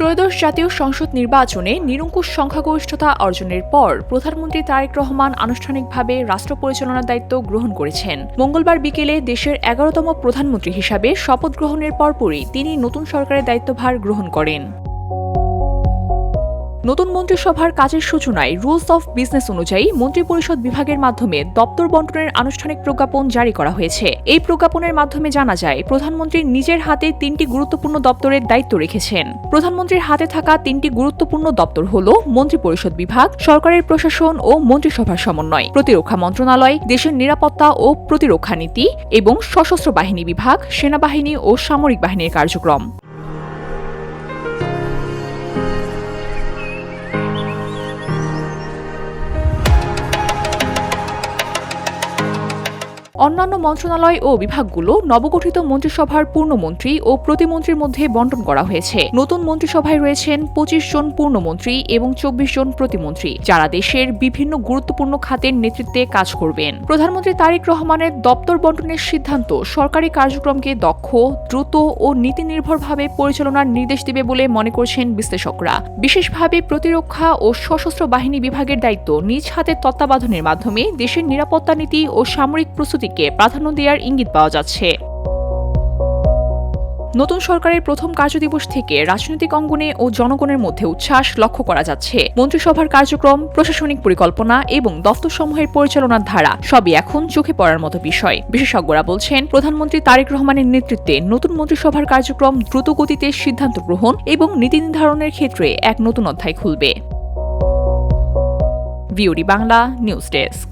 ত্রয়োদশ জাতীয় সংসদ নির্বাচনে নিরঙ্কুশ সংখ্যাগরিষ্ঠতা অর্জনের পর প্রধানমন্ত্রী তারেক রহমান আনুষ্ঠানিকভাবে রাষ্ট্র পরিচালনার দায়িত্ব গ্রহণ করেছেন। মঙ্গলবার বিকেলে দেশের এগারোতম প্রধানমন্ত্রী হিসাবে শপথ গ্রহণের পরপরই তিনি নতুন সরকারের দায়িত্বভার গ্রহণ করেন। নতুন মন্ত্রিসভার কাজের সূচনায় রুলস অফ বিজনেস অনুযায়ী মন্ত্রিপরিষদ বিভাগের মাধ্যমে দপ্তর বন্টনের আনুষ্ঠানিক প্রজ্ঞাপন জারি করা হয়েছে। এই প্রজ্ঞাপনের মাধ্যমে জানা যায়, প্রধানমন্ত্রী নিজের হাতে তিনটি গুরুত্বপূর্ণ দপ্তরের দায়িত্ব রেখেছেন। প্রধানমন্ত্রীর হাতে থাকা তিনটি গুরুত্বপূর্ণ দপ্তর হল মন্ত্রিপরিষদ বিভাগ, সরকারের প্রশাসন ও মন্ত্রিসভার সমন্বয়, প্রতিরক্ষা মন্ত্রণালয়, দেশের নিরাপত্তা ও প্রতিরক্ষা নীতি এবং সশস্ত্র বাহিনী বিভাগ, সেনাবাহিনী ও সামরিক বাহিনীর কার্যক্রম। অন্যান্য মন্ত্রণালয় ও বিভাগগুলো নবগঠিত মন্ত্রিসভার পূর্ণমন্ত্রী ও প্রতিমন্ত্রীর মধ্যে বন্টন করা হয়েছে। নতুন মন্ত্রিসভায় রয়েছেন পঁচিশ জন পূর্ণমন্ত্রী এবং চব্বিশ জন প্রতিমন্ত্রী, যারা দেশের বিভিন্ন গুরুত্বপূর্ণ খাতের নেতৃত্বে কাজ করবেন। প্রধানমন্ত্রী তারেক রহমানের দপ্তর বন্টনের সিদ্ধান্ত সরকারি কার্যক্রমকে দক্ষ, দ্রুত ও নীতি নির্ভরভাবে পরিচালনার নির্দেশ দেবে বলে মনে করছেন বিশ্লেষকরা। বিশেষভাবে প্রতিরক্ষা ও সশস্ত্র বাহিনী বিভাগের দায়িত্ব নিজ হাতে তত্ত্বাবধানের মাধ্যমে দেশের নিরাপত্তা নীতি ও সামরিক প্রস্তুতিকে প্রাধান্য দেওয়ার ইঙ্গিত পাওয়া যাচ্ছে। নতুন সরকারের প্রথম কার্যদিবস থেকে রাজনৈতিক অঙ্গনে ও জনগণের মধ্যে উচ্ছ্বাস লক্ষ্য করা যাচ্ছে। মন্ত্রিসভার কার্যক্রম, প্রশাসনিক পরিকল্পনা এবং দফতরসমূহের পরিচালনার ধারা সবই এখন চোখে পড়ার মতো বিষয়। বিশেষজ্ঞরা বলছেন, প্রধানমন্ত্রী তারেক রহমানের নেতৃত্বে নতুন মন্ত্রিসভার কার্যক্রম দ্রুত গতিতে সিদ্ধান্ত গ্রহণ এবং নীতি নির্ধারণের ক্ষেত্রে এক নতুন অধ্যায় খুলবে। VOD Bangla, news desk.